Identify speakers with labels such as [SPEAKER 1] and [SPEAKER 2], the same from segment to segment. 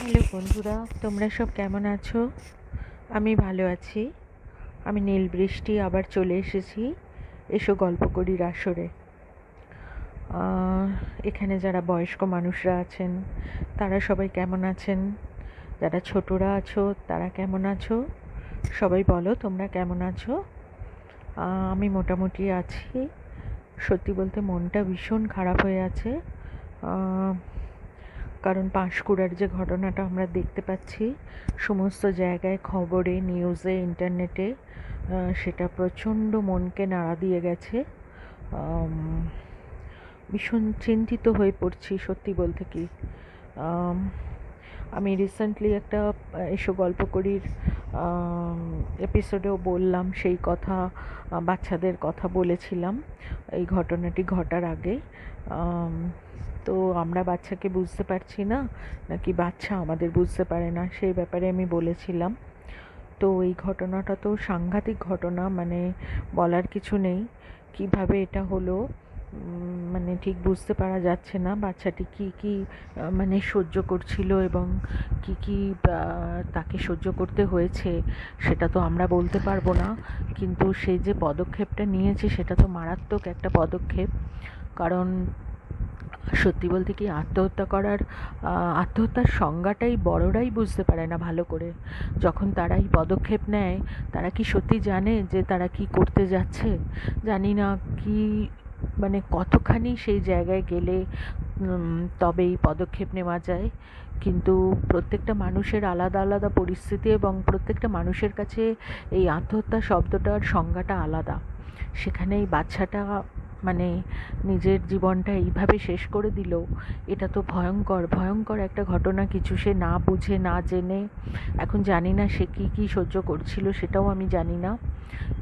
[SPEAKER 1] Hello বন্ধুরা, তোমরা সব কেমন আছো? আমি ভালো আছি। আমি নীল বৃষ্টি আবার চলে এসেছি। এসো গল্প করি আসরে এখানে যারা বয়স্ক মানুষরা আছেন, তারা সবাই কেমন আছেন? যারা ছোটরা আছো, তারা কেমন আছো? সবাই বলো, তোমরা কেমন আছো? আমি মোটামুটি আছি। সত্যি বলতে মনটা ভীষণ খারাপ হয়ে আছে। কারণ পাঁশকুড়ার যে ঘটনাটা আমরা দেখতে পাচ্ছি, সমস্ত জায়গায় খবরে, নিউজে, ইন্টারনেটে সেটা প্রচণ্ড মনকে নাড়া দিয়ে গেছে। ভীষণ চিন্তিত হয়ে পড়ছি, সত্যি বলতে কি। আমি রিসেন্টলি একটা, এসো গল্প করির এপিসোডেও বললাম, সেই কথা বাচ্চাদের কথা বলেছিলাম, এই ঘটনাটি ঘটার আগে। তো আমরা বাচ্চাকে বুঝতে পারছি না, নাকি বাচ্চা আমাদের বুঝতে পারে না, সেই ব্যাপারে আমি বলেছিলাম। তো এই ঘটনাটা তো সাংঘাতিক ঘটনা মানে বলার কিছু নেই। কীভাবে এটা হলো মানে ঠিক বুঝতে পারা যাচ্ছে না। বাচ্চাটি কি কি মানে সহ্য করছিল এবং কি কি তাকে সহ্য করতে হয়েছে, সেটা তো আমরা বলতে পারব না। কিন্তু সে যে পদক্ষেপটা নিয়েছে, সেটা তো মারাত্মক একটা পদক্ষেপ। কারণ সত্যি বলতে কি আত্মহত্যা করার আত্মহত্যার সংজ্ঞাটাই বড়রাই বুঝতে পারে না ভালো করে। যখন তারা এই পদক্ষেপ নেয়, তারা কি সত্যি জানে যে তারা কি করতে যাচ্ছে? জানি না কি মানে কতখানি সেই জায়গায় গেলে তবে এই পদক্ষেপ নেওয়া যায়। কিন্তু প্রত্যেকটা মানুষের আলাদা আলাদা পরিস্থিতি এবং প্রত্যেকটা মানুষের কাছে এই আত্মহত্যা শব্দটার সংজ্ঞাটা আলাদা। সেখানে এই বাচ্চাটা মানে নিজের জীবনটা এইভাবে শেষ করে দিল, এটা তো ভয়ঙ্কর ভয়ঙ্কর একটা ঘটনা কিছু সে না বুঝে, না জেনে। এখন জানি না সে কী কী সহ্য করছিল, সেটাও আমি জানি না।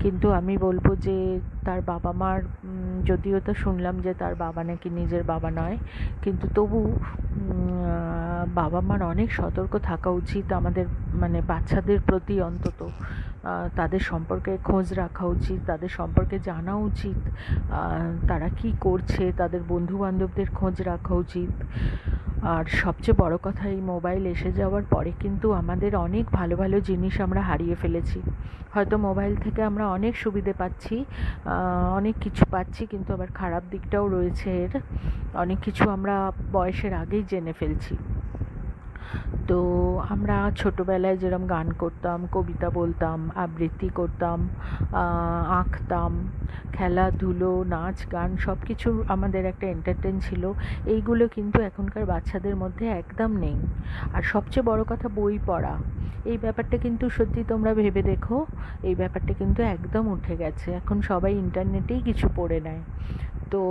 [SPEAKER 1] কিন্তু আমি বলব যে তার বাবা মার যদিও তো শুনলাম যে তার বাবা নাকি নিজের বাবা নয়, কিন্তু তবু বাবা মার অনেক সতর্ক থাকা উচিত আমাদের মানে বাচ্চাদের প্রতি অন্তত। তাদের সম্পর্কে খোঁজ রাখা উচিত, তাদের সম্পর্কে জানা উচিত তারা কি করছে, তাদের বন্ধু বান্ধবদের খোঁজ রাখা উচিত। আর সবচেয়ে বড় কথা, এই মোবাইল এসে যাওয়ার পরে কিন্তু আমাদের অনেক ভালো ভালো জিনিস আমরা হারিয়ে ফেলেছি। হয়তো মোবাইল থেকে আমরা অনেক সুবিধে পাচ্ছি অনেক কিছু পাচ্ছি, কিন্তু আবার খারাপ দিকটাও রয়েছে এর। অনেক কিছু আমরা বয়সের আগেই জেনে ফেলছি। তো আমরা ছোটোবেলায় যেরকম গান করতাম, কবিতা বলতাম, আবৃত্তি করতাম আঁকতাম, খেলাধুলো, নাচ, গান সব কিছু আমাদের একটা এন্টারটেন ছিল। এইগুলো কিন্তু এখনকার বাচ্চাদের মধ্যে একদম নেই। আর সবচেয়ে বড় কথা বই পড়া। এই ব্যাপারটা কিন্তু সত্যি তোমরা ভেবে দেখো, এই ব্যাপারটা কিন্তু একদম উঠে গেছে। এখন সবাই ইন্টারনেটেই কিছু পড়ে নেয়। তো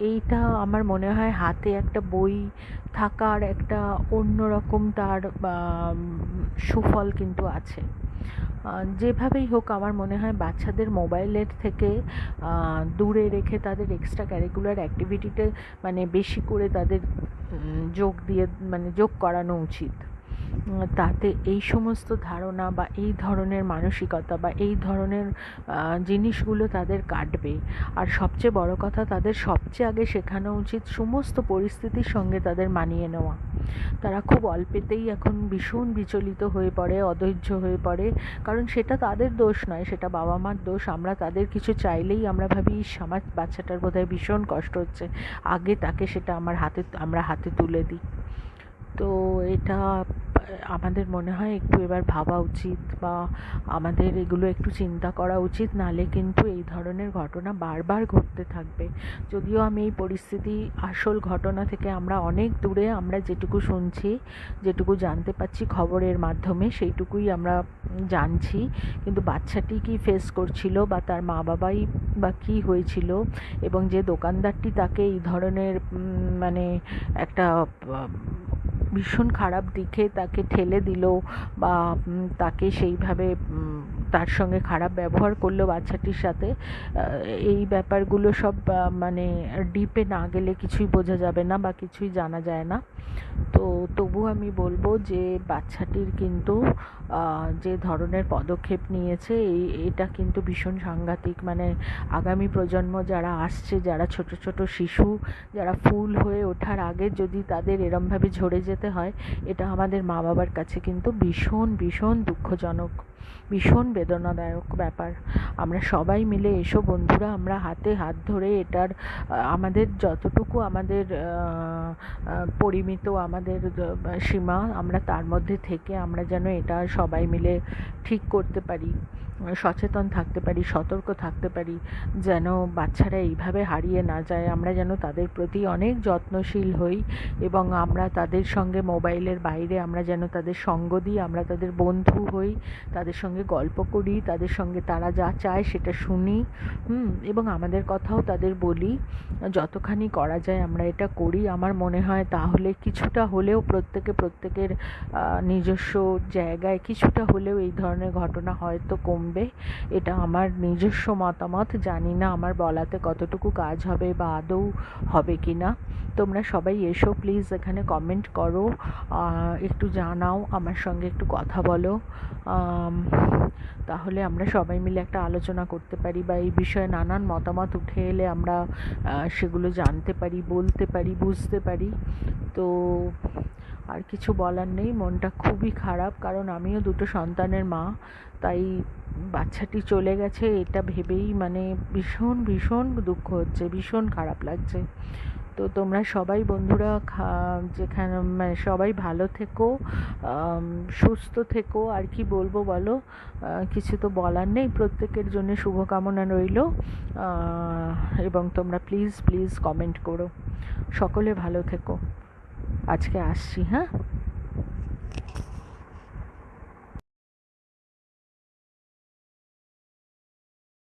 [SPEAKER 1] এইটা আমার মনে হয় হাতে একটা বই থাকার একটা অন্যরকম তার সুফল কিন্তু আছে। যেভাবেই হোক আমার মনে হয় বাচ্চাদের মোবাইলের থেকে দূরে রেখে তাদের এক্সট্রা ক্যারিকুলার অ্যাক্টিভিটিতে মানে বেশি করে তাদের যোগ দিয়ে মানে যোগ করানো উচিত। তাতে এই সমস্ত ধারণা বা এই ধরনের মানসিকতা বা এই ধরনের জিনিসগুলো তাদের কাটবে। আর সবচেয়ে বড় কথা তাদের সবচেয়ে আগে শেখানো উচিত সমস্ত পরিস্থিতির সঙ্গে তাদের মানিয়ে নেওয়া। তারা খুব অল্পেতেই এখন ভীষণ বিচলিত হয়ে পড়ে অধৈর্য হয়ে পড়ে। কারণ সেটা তাদের দোষ নয় সেটা বাবা মার দোষ। আমরা তাদের কিছু চাইলেই আমরা ভাবি "ইস, আমার বাচ্চাটার বোধহয় ভীষণ কষ্ট হচ্ছে। আগে তাকে সেটা আমার হাতে আমরা হাতে তুলে দিই। তো এটা আমাদের মনে হয় একটু এবার ভাবা উচিত বা আমাদের এগুলো একটু চিন্তা করা উচিত, নালে কিন্তু এই ধরনের ঘটনা বারবার ঘটতে থাকবে। যদিও আমি এই পরিস্থিতি, আসল ঘটনা থেকে আমরা অনেক দূরে আমরা যেটুকু শুনছি, যেটুকু জানতে পাচ্ছি খবরের মাধ্যমে, সেইটুকুই আমরা জানছি। কিন্তু বাচ্চাটি কি ফেস করছিল বা তার মা বাবাই বা কী হয়েছিল এবং যে দোকানদারটি তাকে এই ধরনের মানে একটা ভীষণ খারাপ দিকে তাকে ঠেলে দিল বা তাকে সেইভাবে তার সঙ্গে খারাপ ব্যবহার করল বাচ্চাটির সাথে এই ব্যাপারগুলো সব মানে ডিপে না গেলে কিছুই বোঝা যাবে না বা কিছুই জানা যায় না। তো তবু আমি বলব যে বাচ্চাটির কিন্তু যে ধরনের পদক্ষেপ নিয়েছে, এই, এটা কিন্তু ভীষণ সাংঘাতিক। মানে আগামী প্রজন্ম যারা আসছে, যারা ছোট ছোট শিশু, যারা ফুল হয়ে ওঠার আগে যদি তাদের এরমভাবে ঝরে যেতে হয়, এটা আমাদের মা বাবার কাছে কিন্তু ভীষণ ভীষণ দুঃখজনক, ভীষণ বেদনাদায়ক ব্যাপার। আমরা সবাই মিলে এসো বন্ধুরা, আমরা হাতে হাত ধরে এটার আমাদের যতটুকু আমাদের পরিমিত আমাদের সীমা, আমরা তার মধ্যে থেকে আমরা যেন এটা সবাই মিলে ঠিক করতে পারি। সচেতন থাকতে পারি, সতর্ক থাকতে পারি, যেন বাচ্চারা এইভাবে হারিয়ে না যায়। আমরা যেন তাদের প্রতি অনেক যত্নশীল হই এবং আমরা তাদের সঙ্গে মোবাইলের বাইরে আমরা যেন তাদের সঙ্গ দিই, আমরা তাদের বন্ধু হই, তাদের সঙ্গে গল্প করি, তাদের সঙ্গে তারা যা চায় সেটা শুনি এবং আমাদের কথাও তাদের বলি। যতখানি করা যায় আমরা এটা করি। আমার মনে হয় তাহলে কিছুটা হলেও প্রত্যেকে প্রত্যেকের নিজস্ব জায়গায় কিছুটা হলেও এই ধরনের ঘটনা হয়তো কমবে এটা আমার নিজস্ব মতামত, জানি না আমার বলাতে কতটুকু কাজ হবে বা আদৌ হবে কি না তোমরা সবাই এসো, প্লিজ এখানে কমেন্ট করো একটু জানাও, আমার সঙ্গে একটু কথা বলো। তাহলে আমরা সবাই মিলে একটা আলোচনা করতে পারি বা এই বিষয়ে নানান মতামত উঠে এলে আমরা সেগুলো জানতে পারি, বলতে পারি, বুঝতে পারি। তো আর কিছু বলার নেই, মনটা খুবই খারাপ, কারণ আমিও দুটো সন্তানের মা, তাই বাচ্চাটি চলে গেছে, এটা ভেবেই মানে ভীষণ ভীষণ দুঃখ হচ্ছে, ভীষণ খারাপ লাগছে। তো তোমরা সবাই বন্ধুরা যেখানে মানে সবাই ভালো থেকো সুস্থ থেকো, আর কি বলব বলো কিছু তো বলার নেই, প্রত্যেকের জন্য শুভকামনা রইল এবং তোমরা প্লিজ প্লিজ কমেন্ট করো। সকলে ভালো থেকো। আজকে আসছি হ্যাঁ?